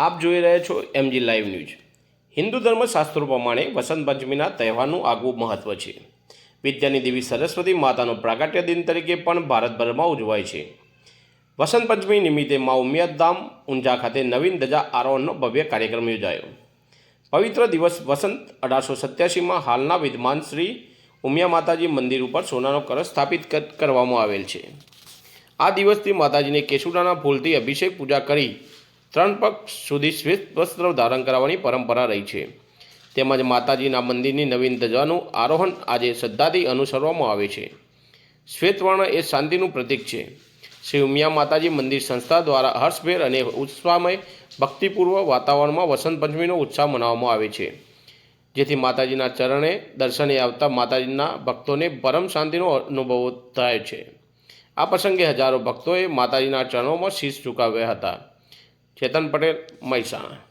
આપ જોઈ રહ્યા છો એમજી લાઈવ ન્યૂઝ હિન્દુ ધર્મશાસ્ત્રો પ્રમાણે વસંત પંચમીના તહેવારનું આગવું મહત્વ છે. વિદ્યાની દેવી સરસ્વતી માતાનો પ્રાગટ્ય દિન તરીકે પણ ભારતભરમાં ઉજવાય છે. વસંત પંચમી નિમિત્તે મા ઉમિયાધામ ઊંઝા ખાતે નવીન ધજા આરોહણનો ભવ્ય કાર્યક્રમ યોજાયો. પવિત્ર દિવસ વસંત અઢારસો સત્યાસીમાં હાલના વિદ્યમાન શ્રી ઉમિયા માતાજી મંદિર ઉપર સોનાનો કળશ સ્થાપિત કરવામાં આવેલ છે. આ દિવસથી માતાજીને કેસુડાના ફૂલથી અભિષેક પૂજા કરી ત્રણ પક્ષ સુધી શ્વેત વસ્ત્ર ધારણ કરાવવાની પરંપરા રહી છે. તેમજ માતાજીના મંદિરની નવીન ધજાનું આરોહણ આજે શ્રદ્ધાથી અનુસરવામાં આવે છે. શ્વેતવર્ણ એ શાંતિનું પ્રતીક છે. શ્રી ઉમિયા માતાજી મંદિર સંસ્થા દ્વારા હર્ષભેર અને ઉત્સાહમય ભક્તિપૂર્વ વાતાવરણમાં વસંત પંચમીનો ઉત્સાહ મનાવવામાં આવે છે. જેથી માતાજીના ચરણે દર્શને આવતા માતાજીના ભક્તોને પરમ શાંતિનો અનુભવ થાય છે. આ પ્રસંગે હજારો ભક્તોએ માતાજીના ચરણોમાં શીશ ઝુકાવ્યા હતા. ચેતન પટેલ મહેસાણા.